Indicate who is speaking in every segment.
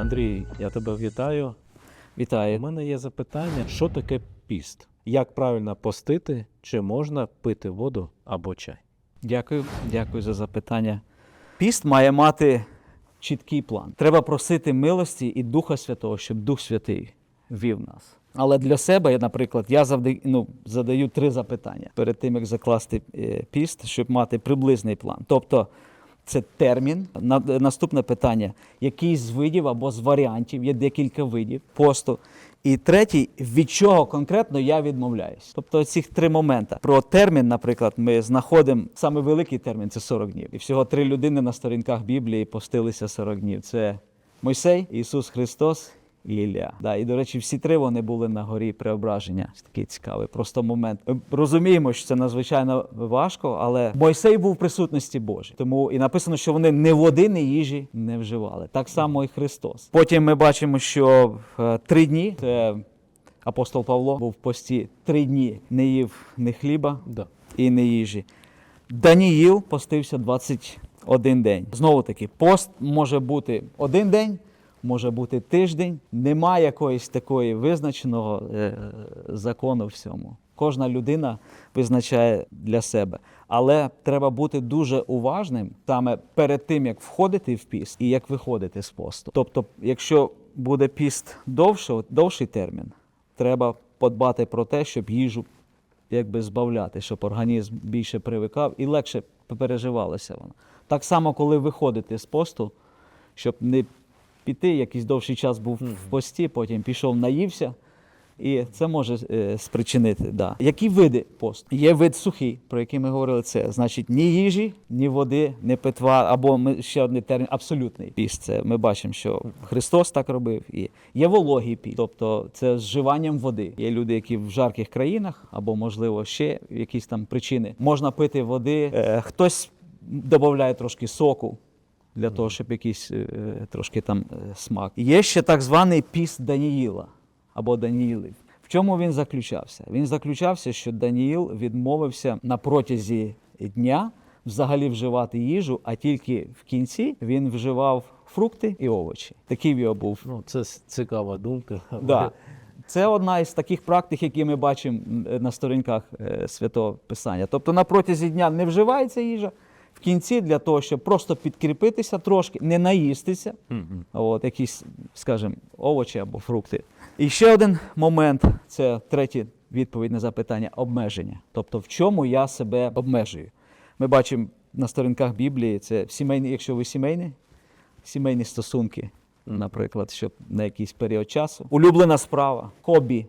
Speaker 1: Андрій, я тебе вітаю.
Speaker 2: Вітаю.
Speaker 1: У мене є запитання, що таке піст? Як правильно постити, чи можна пити воду або чай?
Speaker 2: Дякую, дякую за запитання. Піст має мати чіткий план. Треба просити милості і Духа Святого, щоб Дух Святий вів нас. Але для себе, наприклад, я завжди ну, задаю три запитання перед тим, як закласти е, піст, щоб мати приблизний план. Тобто це термін. На- Наступне питання: який з видів або з варіантів, є декілька видів посту. І третій, від чого конкретно я відмовляюсь. Тобто ці три моменти. Про термін, наприклад, ми знаходимо саме великий термін це 40 днів. І всього три людини на сторінках Біблії постилися 40 днів. Це Мойсей, Ісус Христос і Ілля. Да, і, до речі, всі три вони були на горі преображення. Це такий цікавий просто момент. Ми розуміємо, що це надзвичайно важко, але Мойсей був в присутності Божій. Тому і написано, що вони не води, ні їжі не вживали. Так само і Христос. Потім ми бачимо, що е, три дні це апостол Павло був в пості три дні, не їв ні хліба,
Speaker 1: Да.
Speaker 2: і не їжі. Даніїл постився 21 день. Знову таки, пост може бути один день, може бути тиждень. Немає якоїсь такої визначеного е, закону в цьому. Кожна людина визначає для себе. Але треба бути дуже уважним саме перед тим, як входити в піст і як виходити з посту. Тобто, якщо буде піст довше, довший термін, треба подбати про те, щоб їжу якби збавляти, щоб організм більше привикав і легше переживалося воно. Так само, коли виходити з посту, щоб не піти, якийсь довший час був в пості, потім пішов, наївся, і це може е, спричинити. Да. Які види посту? Є вид сухий, про який ми говорили, це значить ні їжі, ні води, ні питва, або ми ще один термін абсолютний піст. Це ми бачимо, що Христос так робив. І є вологий піст, тобто це з вживанням води. Є люди, які в жарких країнах, або можливо ще якісь там причини. Можна пити води. Е, хтось додає трошки соку. Для того, щоб якийсь е, трошки там е, смак. Є ще так званий піст Даніїла або Даніїлів. В чому він заключався? Він заключався, що Даніїл відмовився на протязі дня взагалі вживати їжу, а тільки в кінці він вживав фрукти і овочі. Такий його був
Speaker 1: Ну, це цікава думка.
Speaker 2: Да. Це одна із таких практик, які ми бачимо на сторінках е, Святого Писання. Тобто на протязі дня не вживається їжа, в кінці для того, щоб просто підкріпитися трошки, не наїстися,
Speaker 1: Мгм.
Speaker 2: от, якісь, скажімо, овочі або фрукти. І ще один момент це третя відповідь на запитання обмеження. Тобто, в чому я себе обмежую? Ми бачимо на сторінках Біблії, це сімейні, якщо ви сімейні, сімейні стосунки, наприклад, щоб на якийсь період часу. Улюблена справа, хобі,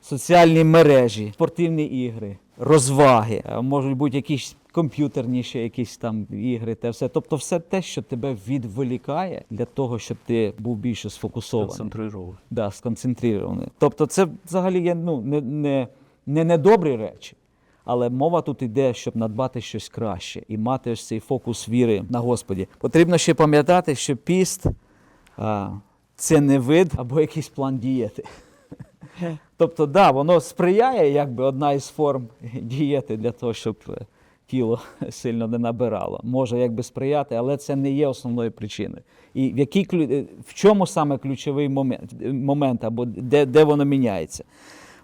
Speaker 2: соціальні мережі, спортивні ігри, розваги, е, можуть бути якісь комп'ютерні ще якісь там ігри, те все. Тобто, все те, що тебе відволікає для того, щоб ти був більше сфокусований.
Speaker 1: Концентрировано.
Speaker 2: Да, сконцентрований. Тобто, це взагалі є ну, не, не, не недобрі речі. Але мова тут йде, щоб надбати щось краще і мати ось цей фокус віри на Господі. Потрібно ще пам'ятати, що піст а, це не вид або якийсь план дієти. Тобто, да, воно сприяє, якби одна із форм дієти для того, щоб е, тіло сильно не набирало. Може якби сприяти, але це не є основною причиною. І в, якій, е, в чому саме ключовий момент, е, момент або де, де воно міняється?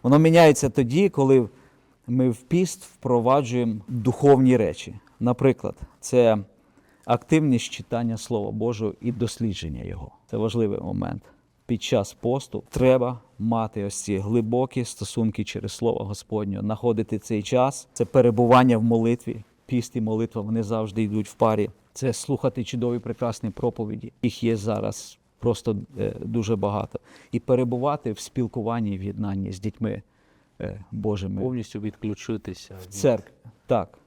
Speaker 2: Воно міняється тоді, коли ми в піст впроваджуємо духовні речі. Наприклад, це активність читання Слова Божого і дослідження його. Це важливий момент. Під час посту треба мати ось ці глибокі стосунки через Слово Господнє, знаходити цей час. Це перебування в молитві. Піст і молитва вони завжди йдуть в парі. Це слухати чудові прекрасні проповіді. Їх є зараз просто е, дуже багато. І перебувати в спілкуванні, в єднанні з дітьми е, Божими
Speaker 1: Повністю відключитися
Speaker 2: в
Speaker 1: від
Speaker 2: церкві. Так.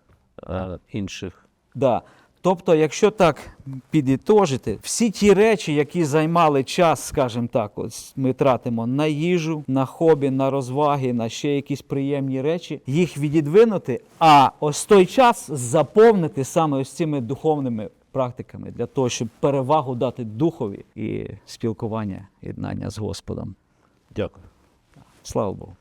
Speaker 1: е, інших.
Speaker 2: Да. Тобто, якщо так підітожити, всі ті речі, які займали час, скажімо так, ось ми тратимо на їжу, на хобі, на розваги, на ще якісь приємні речі, їх відідвинути, а ось той час заповнити саме ось цими духовними практиками для того, щоб перевагу дати духові і спілкування, єднання з Господом.
Speaker 1: Дякую.
Speaker 2: Слава Богу.